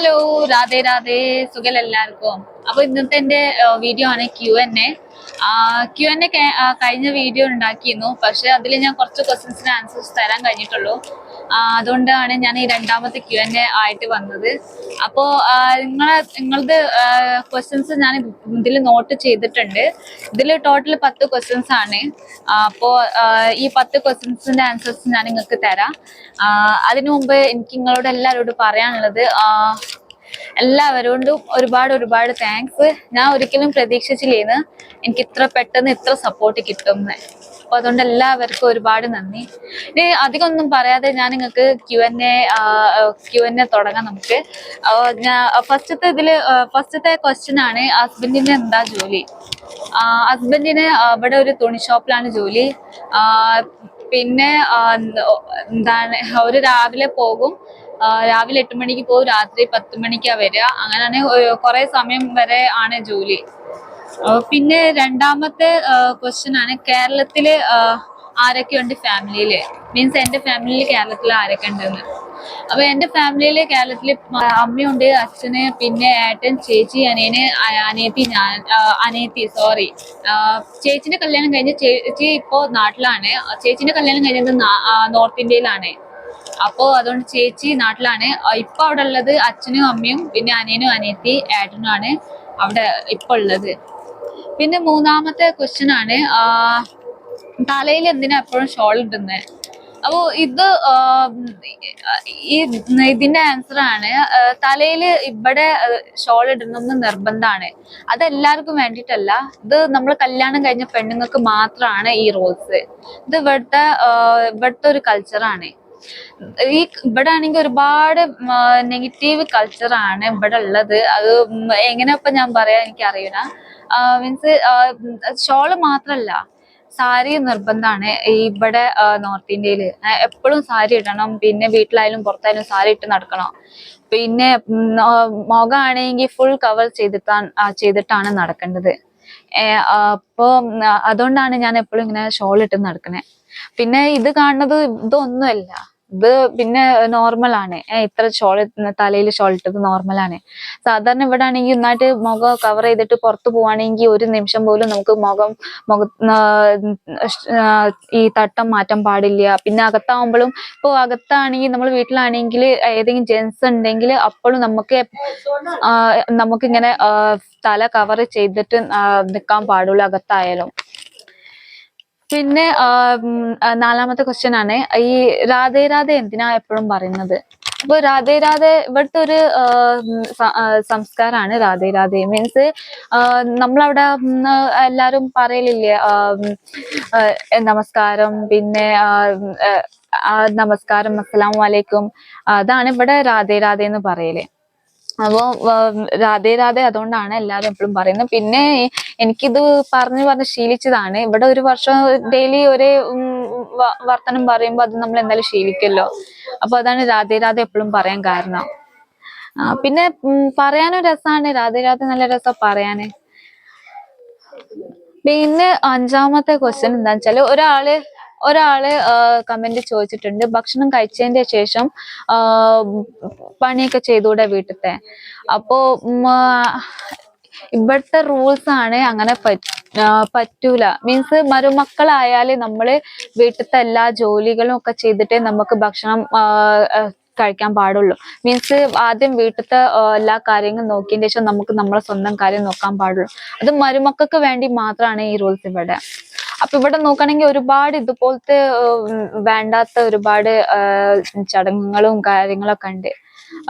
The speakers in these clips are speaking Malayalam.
ഹലോ രാധേ രാധേ. സുഖം എല്ലാവർക്കും. അപ്പൊ ഇന്നത്തെ എന്റെ വീഡിയോ ആണ് Q N A. Q N A കഴിഞ്ഞ വീഡിയോ ഉണ്ടാക്കിയിരുന്നു. പക്ഷെ അതിൽ ഞാൻ കുറച്ച് ക്വസ്റ്റ്യൻസിന് ആൻസേഴ്സ് തരാൻ കഴിഞ്ഞിട്ടുള്ളൂ. അതുകൊണ്ടാണ് ഞാൻ ഈ രണ്ടാമത്തെ ക്യു എൻ എ ആയിട്ട് വന്നത്. അപ്പോൾ നിങ്ങളെ നിങ്ങളത് ക്വസ്റ്റ്യൻസ് ഞാൻ ഇതിൽ നോട്ട് ചെയ്തിട്ടുണ്ട്. ഇതിൽ ടോട്ടൽ പത്ത് ക്വസ്റ്റ്യൻസ് ആണ്. അപ്പോൾ ഈ പത്ത് ക്വസ്റ്റ്യൻസിന്റെ ആൻസേഴ്സ് ഞാൻ നിങ്ങൾക്ക് തരാം. അതിനു മുമ്പ് എനിക്ക് നിങ്ങളോട് എല്ലാവരോടും പറയാനുള്ളത് എല്ലാവരോടും ഒരുപാട് ഒരുപാട് താങ്ക്സ് ഞാൻ ഒരിക്കലും പ്രതീക്ഷിച്ചില്ലേന്ന്. എനിക്ക് ഇത്ര പെട്ടെന്ന് ഇത്ര സപ്പോർട്ട് കിട്ടും അപ്പൊ അതുകൊണ്ട് എല്ലാവർക്കും ഒരുപാട് നന്ദി. ഇനി അധികം ഒന്നും പറയാതെ ഞാൻ നിങ്ങൾക്ക് Q N A Q N A തുടങ്ങാം നമുക്ക് ഞാൻ ഫസ്റ്റത്തെ ഇതിൽ ഫസ്റ്റത്തെ ക്വസ്റ്റ്യൻ ആണ് ഹസ്ബൻഡിന് എന്താ ജോലി? ഹസ്ബൻഡിന് ഇവിടെ ഒരു തുണി ഷോപ്പിലാണ് ജോലി. പിന്നെ എന്താണ് ഒരു രാവിലെ പോകും. രാവിലെ എട്ട് മണിക്ക് പോകും രാത്രി പത്ത് മണിക്കാ വരിക. അങ്ങനെയാണ് കുറെ സമയം വരെ ആണ് ജോലി. പിന്നെ രണ്ടാമത്തെ ക്വസ്റ്റ്യൻ ആണ് കേരളത്തിൽ ആരൊക്കെയുണ്ട് ഫാമിലിയിൽ? മീൻസ് എന്റെ ഫാമിലിയിൽ കേരളത്തിൽ ആരൊക്കെ ഉണ്ടെന്ന് അപ്പൊ എന്റെ ഫാമിലിയിൽ കേരളത്തിൽ അമ്മയുണ്ട് അച്ഛന് പിന്നെ ഏട്ടൻ ചേച്ചി അനിയന് അനിയത്തി ഞാൻ അനിയത്തി സോറി ചേച്ചിന്റെ കല്യാണം കഴിഞ്ഞ് ചേച്ചി ഇപ്പോ നാട്ടിലാണ്. ചേച്ചിന്റെ കല്യാണം കഴിഞ്ഞത് നോർത്ത് ഇന്ത്യയിലാണ്. അപ്പോ അതുകൊണ്ട് ചേച്ചി നാട്ടിലാണ്. ഇപ്പൊ അവിടെ ഉള്ളത് അച്ഛനും അമ്മയും പിന്നെ അനിയനും അനിയത്തി ഏട്ടനും ആണ് അവിടെ ഇപ്പൊ ഉള്ളത്. പിന്നെ മൂന്നാമത്തെ ക്വസ്റ്റ്യൻ ആണ് തലയിൽ എന്തിനാ എപ്പോഴും ഷോൾ ഇടുന്നത് അപ്പോ ഇത് ഈ ഇതിന്റെ ആൻസർ ആണ് തലയിൽ ഇവിടെ ഷോൾ ഇടണമെന്ന് നിർബന്ധമാണ്. അത് എല്ലാവർക്കും വേണ്ടിയിട്ടല്ല. ഇത് നമ്മൾ കല്യാണം കഴിഞ്ഞ പെണ്ണുങ്ങൾക്ക് മാത്രമാണ് ഈ റോൾസ് ഇത് ഇവിടുത്തെ ഇവിടുത്തെ ഒരു കൾച്ചറാണ് ഈ ഇവിടെ ആണെങ്കിൽ ഒരുപാട് നെഗറ്റീവ് കൾച്ചറാണ് ഇവിടെ ഉള്ളത് അത് എങ്ങനെ ഇപ്പൊ ഞാൻ പറയാ എനിക്ക് അറിയില്ല മീൻസ് ഷോൾ മാത്രല്ല സാരി നിർബന്ധമാണ് ഇവിടെ നോർത്ത് ഇന്ത്യയിൽ എപ്പോഴും സാരി ഇടണം. പിന്നെ വീട്ടിലായാലും പുറത്തായാലും സാരി ഇട്ട് നടക്കണം. പിന്നെ മുഖമാണെങ്കിൽ ഫുൾ കവർ ചെയ്തിട്ടാണ് ചെയ്തിട്ടാണ് നടക്കേണ്ടത്. ഏഹ് അപ്പൊ അതുകൊണ്ടാണ് ഞാൻ എപ്പോഴും ഇങ്ങനെ ഷോൾ ഇട്ട് നടക്കണേ. പിന്നെ ഇത് കാണുന്നത് ഇതൊന്നുമല്ല. ഇത് പിന്നെ നോർമൽ ആണ്. ഇത്ര ഷോൾ തലയിൽ ഷോൾ ഇട്ടത് നോർമൽ ആണ്. സാധാരണ ഇവിടെ ആണെങ്കിൽ ഒന്നായിട്ട് മുഖം കവർ ചെയ്തിട്ട് പുറത്തു പോവാണെങ്കിൽ ഒരു നിമിഷം പോലും നമുക്ക് മുഖം മുഖ ഈ തട്ടം മാറ്റാൻ പാടില്ല. പിന്നെ അകത്താവുമ്പോഴും ഇപ്പോൾ അകത്താണെങ്കിൽ നമ്മൾ വീട്ടിലാണെങ്കിൽ ഏതെങ്കിലും ജെൻസ് ഉണ്ടെങ്കിൽ അപ്പോഴും നമുക്ക് നമുക്കിങ്ങനെ തല കവർ ചെയ്തിട്ട് നിൽക്കാൻ പാടുള്ളൂ അകത്തായാലും. പിന്നെ നാലാമത്തെ ക്വസ്റ്റ്യൻ ആണ്. ഈ രാധേ രാധേ എന്തിനാ എപ്പോഴും പറയുന്നത്? അപ്പൊ രാധേ രാധേ ഇവിടുത്തെ ഒരു സംസ്കാരമാണ് രാധേ രാധേ. മീൻസ് നമ്മളവിടെ എല്ലാരും പറയലില്ലേ നമസ്കാരം പിന്നെ നമസ്കാരം അസ്സലാമലൈക്കും അതാണ് ഇവിടെ രാധേ രാധേ എന്ന് പറയൽ. അപ്പോ രാധേ രാധേ അതുകൊണ്ടാണ് എല്ലാരും എപ്പോഴും പറയുന്നത്. പിന്നെ എനിക്കിത് പറഞ്ഞു പറഞ്ഞ് ശീലിച്ചതാണ്. ഇവിടെ ഒരു വർഷം ഡെയിലി ഒരേ വർത്തനം പറയുമ്പോ പറയുമ്പോൾ അത് നമ്മൾ എന്തായാലും ശീലിക്കല്ലോ. അപ്പൊ അതാണ് രാധേ രാധേ എപ്പോഴും പറയാൻ കാരണം. പിന്നെ പറയാനൊരു പറയാനും രസമാണ് രാധേ രാധേ നല്ല രസം പറയാന്. പിന്നെ അഞ്ചാമത്തെ ക്വസ്റ്റ്യൻ എന്താണെന്ന് വെച്ചാൽ ഒരാൾ ഒരാൾ കമന്റ് ചോദിച്ചിട്ടുണ്ട്. ഭക്ഷണം കഴിച്ചതിന്റെ ശേഷം പണിയൊക്കെ ചെയ്തുകൂടെ വീട്ടിലത്തെ അപ്പോ ഇവിടുത്തെ റൂൾസ് ആണ് അങ്ങനെ പറ്റൂല. മീൻസ് മരുമക്കളായാൽ നമ്മൾ വീട്ടിലത്തെ എല്ലാ ജോലികളും ഒക്കെ ചെയ്തിട്ടേ നമുക്ക് ഭക്ഷണം കഴിക്കാൻ പാടുള്ളൂ. മീൻസ് ആദ്യം വീട്ടിലത്തെ എല്ലാ കാര്യങ്ങളും നോക്കിയതിന് ശേഷം നമുക്ക് നമ്മളെ സ്വന്തം കാര്യം നോക്കാൻ പാടുള്ളൂ. അത് മരുമക്കൾക്ക് വേണ്ടി മാത്രമാണ് ഈ റൂൾസ് ഇവിടെ. അപ്പൊ ഇവിടെ നോക്കുകയാണെങ്കിൽ ഒരുപാട് ഇതുപോലത്തെ വേണ്ടാത്ത ഒരുപാട് ചടങ്ങുകളും കാര്യങ്ങളൊക്കെ ഉണ്ട്.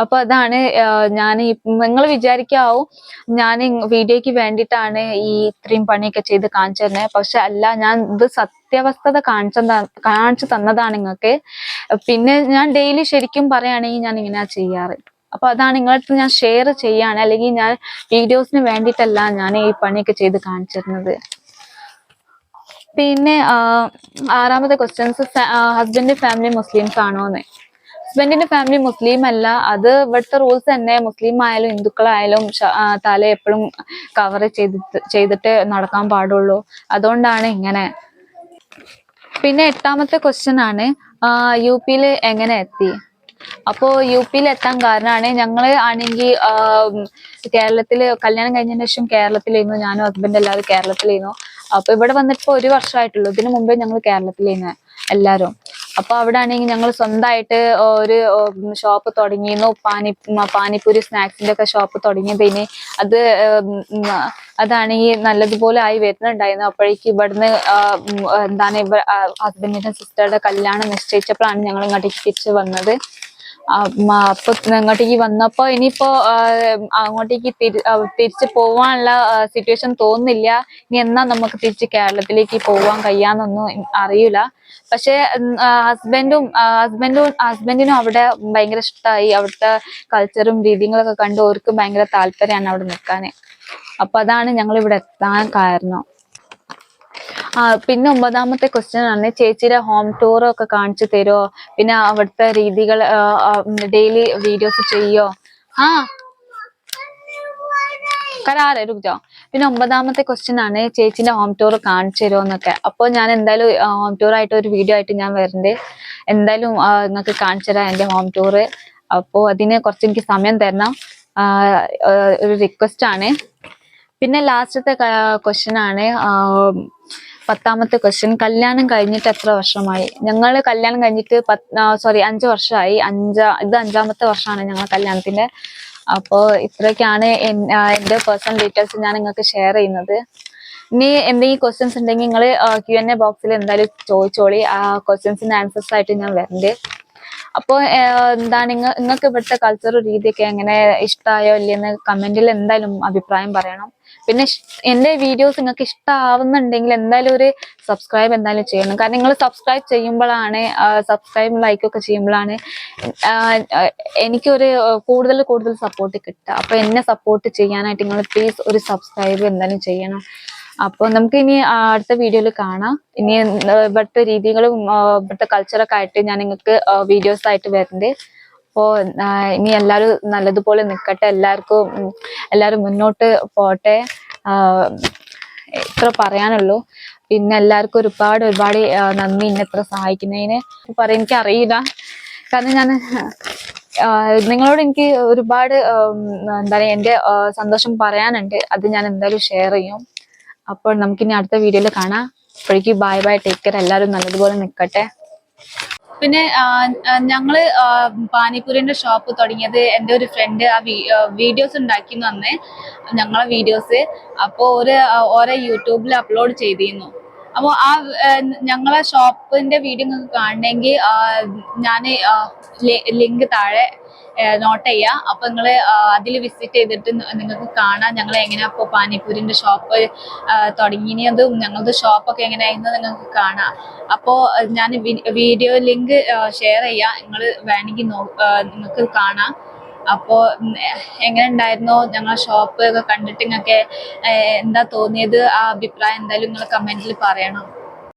അപ്പൊ അതാണ് ഞാൻ നിങ്ങൾ വിചാരിക്കാവും ഞാൻ വീഡിയോയ്ക്ക് വേണ്ടിയിട്ടാണ് ഈ ഇത്രയും പണിയൊക്കെ ചെയ്ത് കാണിച്ചു തരുന്നത് പക്ഷെ അല്ല ഞാൻ ഇത് സത്യാവസ്ഥത കാണിച്ചു കാണിച്ചു തന്നതാണ് നിങ്ങൾക്ക് പിന്നെ ഞാൻ ഡെയിലി ശരിക്കും പറയുകയാണെങ്കിൽ ഞാൻ ഇങ്ങനെ ചെയ്യാറ്. അപ്പൊ അതാണ് നിങ്ങളടുത്ത് ഞാൻ ഷെയർ ചെയ്യാണ്. അല്ലെങ്കിൽ ഞാൻ വീഡിയോസിന് വേണ്ടിയിട്ടല്ല ഞാൻ ഈ പണിയൊക്കെ ചെയ്ത് കാണിച്ചിരുന്നത് പിന്നെ ആറാമത്തെ ക്വസ്റ്റ്യൻസ് ഹസ്ബൻഡ് ഫാമിലി മുസ്ലിംസ് ആണോന്ന്. ഹസ്ബൻഡിന്റെ ഫാമിലി മുസ്ലിം അല്ല അത് ഇവിടുത്തെ റൂൾസ് തന്നെ. മുസ്ലിം ആയാലും ഹിന്ദുക്കളായാലും തല എപ്പോഴും കവർ ചെയ്ത് ചെയ്തിട്ട് നടക്കാൻ പാടുള്ളൂ. അതുകൊണ്ടാണ് ഇങ്ങനെ. പിന്നെ എട്ടാമത്തെ ക്വസ്റ്റ്യൻ ആണ് യു പിയിൽ എങ്ങനെ എത്തി? അപ്പോ യു പിയിൽ എത്താൻ കാരണമാണ് ഞങ്ങൾ ആണെങ്കിൽ കേരളത്തിൽ കല്യാണം കഴിഞ്ഞതിന് ശേഷം കേരളത്തിലായിരുന്നു ഞാനും ഹസ്ബൻഡ് എല്ലാവരും കേരളത്തിലായിരുന്നു അപ്പൊ ഇവിടെ വന്നിട്ട് ഒരു വർഷമായിട്ടുള്ളൂ. ഇതിനു മുമ്പേ ഞങ്ങൾ കേരളത്തിലേന്ന് എല്ലാരും. അപ്പൊ അവിടെ ആണെങ്കിൽ ഞങ്ങൾ സ്വന്തമായിട്ട് ഒരു ഷോപ്പ് തുടങ്ങിയിരുന്നു. പാനി പാനിപ്പൂരി സ്നാക്സിന്റെ ഒക്കെ ഷോപ്പ് തുടങ്ങിയതിന് അത് അതാണെങ്കിൽ നല്ലതുപോലെ ആയി വരുന്നുണ്ടായിരുന്നു അപ്പോഴേക്ക് ഇവിടുന്ന് എന്താണ് ഇവ ഹസ്ബൻഡിന്റെ സിസ്റ്ററുടെ കല്യാണം നിശ്ചയിച്ചപ്പോഴാണ് ഞങ്ങൾ ഇങ്ങോട്ടേക്ക് തിരിച്ചു വന്നത്. അപ്പൊ ഇങ്ങോട്ടേക്ക് വന്നപ്പോ ഇനിയിപ്പോ അങ്ങോട്ടേക്ക് തിരിച്ചു പോവാനുള്ള സിറ്റുവേഷൻ തോന്നുന്നില്ല. ഇനി എന്നാ നമുക്ക് തിരിച്ച് കേരളത്തിലേക്ക് പോവാൻ കഴിയാന്നൊന്നും അറിയില്ല. പക്ഷെ ഹസ്ബൻഡും ഹസ്ബൻഡും ഹസ്ബൻഡിനും അവിടെ ഭയങ്കര ഇഷ്ടമായി അവിടുത്തെ കൾച്ചറും രീതികളൊക്കെ കണ്ട് അവർക്ക് ഭയങ്കര താല്പര്യമാണ് അവിടെ നിൽക്കാന്. അപ്പൊ അതാണ് ഞങ്ങൾ ഇവിടെ എത്താൻ കാരണം. പിന്നെ ഒമ്പതാമത്തെ ക്വസ്റ്റ്യൻ ആണ്. ചേച്ചിയുടെ ഹോം ടൂർ ഒക്കെ കാണിച്ചു തരുമോ പിന്നെ അവിടുത്തെ രീതികൾ ഡെയിലി വീഡിയോസ് ചെയ്യോ? ആ. കരാറെ രുചോ പിന്നെ ഒമ്പതാമത്തെ ക്വസ്റ്റ്യൻ ആണ്. ചേച്ചിന്റെ ഹോം ടൂർ കാണിച്ചു തരുമോന്നൊക്കെ അപ്പൊ അപ്പോൾ ഞാൻ എന്തായാലും ഹോം ടൂർ ആയിട്ട് ഒരു വീഡിയോ ആയിട്ട് ഞാൻ വരുന്നുണ്ട് എന്തായാലും നിങ്ങൾക്ക് കാണിച്ചു തരാം എന്റെ ഹോം ടൂർ അപ്പോൾ അതിന് കുറച്ച് എനിക്ക് സമയം തരണം. ഒരു റിക്വസ്റ്റ് ആണ്. പിന്നെ ലാസ്റ്റത്തെ ക്വസ്റ്റ്യൻ ആണ്. പത്താമത്തെ ക്വസ്റ്റ്യൻ കല്യാണം കഴിഞ്ഞിട്ട് എത്ര വർഷമായി? ഞങ്ങൾ കല്യാണം കഴിഞ്ഞിട്ട് സോറി അഞ്ച് വർഷമായി. അഞ്ചാ ഇത് അഞ്ചാമത്തെ വർഷമാണ് ഞങ്ങൾ കല്യാണത്തിന്റെ. അപ്പോൾ ഇത്രയൊക്കെയാണ് എന്റെ പേഴ്സണൽ ഡീറ്റെയിൽസ് ഞാൻ നിങ്ങൾക്ക് ഷെയർ ചെയ്യുന്നത്. ഇനി എന്തെങ്കിലും ക്വസ്റ്റ്യൻസ് ഉണ്ടെങ്കിൽ നിങ്ങൾ ക്യു എൻ എ ബോക്സിൽ എന്തായാലും ചോദിച്ചോളി. ആ ക്വസ്റ്റ്യൻസിന് ആൻസേഴ്സ് ആയിട്ട് ഞാൻ വരുന്നുണ്ട് അപ്പോൾ എന്താണ് നിങ്ങൾ നിങ്ങൾക്ക് ഇവിടുത്തെ കൾച്ചറും രീതിയൊക്കെ എങ്ങനെ ഇഷ്ടമായോ ഇല്ലയെന്ന് കമന്റിൽ എന്തായാലും അഭിപ്രായം പറയണം. പിന്നെ എന്റെ വീഡിയോസ് നിങ്ങൾക്ക് ഇഷ്ടമാവുന്നുണ്ടെങ്കിൽ എന്തായാലും ഒരു സബ്സ്ക്രൈബ് എന്തായാലും ചെയ്യണം. കാരണം നിങ്ങൾ സബ്സ്ക്രൈബ് ചെയ്യുമ്പോഴാണ് സബ്സ്ക്രൈബ് ലൈക്ക് ഒക്കെ ചെയ്യുമ്പോഴാണ് എനിക്കൊരു കൂടുതൽ കൂടുതൽ സപ്പോർട്ട് കിട്ടുക. അപ്പോൾ എന്നെ സപ്പോർട്ട് ചെയ്യാനായിട്ട് നിങ്ങൾ പ്ലീസ് ഒരു സബ്സ്ക്രൈബ് എന്തായാലും ചെയ്യണം. അപ്പോൾ നമുക്ക് ഇനി അടുത്ത വീഡിയോയിൽ കാണാം. ഇനി ഇവിടുത്തെ രീതികളും ഇവിടുത്തെ കൾച്ചറൊക്കെ ആയിട്ട് ഞാൻ നിങ്ങൾക്ക് വീഡിയോസ് ആയിട്ട് വരുന്നുണ്ട് അപ്പോൾ ഇനി എല്ലാവരും നല്ലതുപോലെ നിൽക്കട്ടെ എല്ലാവർക്കും എല്ലാരും എല്ലാവരും മുന്നോട്ട് പോട്ടെ. ഇത്ര പറയാനുള്ളൂ. പിന്നെ എല്ലാവർക്കും ഒരുപാട് ഒരുപാട് നന്ദി എന്നെ ഇത്ര സഹായിക്കുന്നതിന്. പറയാൻ എനിക്ക് അറിയില്ല. കാരണം ഞാൻ നിങ്ങളോട് എനിക്ക് ഒരുപാട് എന്താ പറയുക എന്റെ സന്തോഷം പറയാനുണ്ട്. അത് ഞാൻ എന്തായാലും ഷെയർ ചെയ്യും. അപ്പോൾ നമുക്കിനി അടുത്ത വീഡിയോയിൽ കാണാം. അപ്പോഴേക്കും ബൈ ബൈ ടേക്ക് കെയർ എല്ലാവരും നല്ലതുപോലെ നിൽക്കട്ടെ പിന്നെ ഞങ്ങൾ പാനിപൂരിന്റെ ഷോപ്പ് തുടങ്ങിയത് എന്റെ ഒരു ഫ്രണ്ട് ആ വീഡിയോസ് ഉണ്ടാക്കി അന്ന് ഞങ്ങളെ വീഡിയോസ് അപ്പോൾ ഒരു ഓരോ യൂട്യൂബിൽ അപ്ലോഡ് ചെയ്തിരുന്നു. അപ്പോൾ ആ ഞങ്ങളെ ഷോപ്പിന്റെ വീഡിയോ നിങ്ങൾക്ക് കാണണമെങ്കിൽ ഞാൻ ലിങ്ക് താഴെ നോട്ട് ചെയ്യാം. അപ്പൊ നിങ്ങൾ അതിൽ വിസിറ്റ് ചെയ്തിട്ട് നിങ്ങൾക്ക് കാണാം ഞങ്ങൾ എങ്ങനെയാ ഇപ്പോൾ പാനിപ്പൂരിന്റെ ഷോപ്പ് തുടങ്ങിയതും ഞങ്ങളുടെ ഷോപ്പൊക്കെ എങ്ങനെയായിരുന്നു നിങ്ങൾക്ക് കാണാം. അപ്പോൾ ഞാൻ വീഡിയോ ലിങ്ക് ഷെയർ ചെയ്യാം. നിങ്ങൾ വേണമെങ്കിൽ നിങ്ങൾക്ക് കാണാം. അപ്പോൾ എങ്ങനെ ഉണ്ടായിരുന്നു ഞങ്ങൾ ഷോപ്പ് ഒക്കെ കണ്ടിട്ട് നിങ്ങൾക്ക് എന്താ തോന്നിയത്? ആ അഭിപ്രായം എന്തായാലും നിങ്ങൾ കമന്റിൽ പറയണം.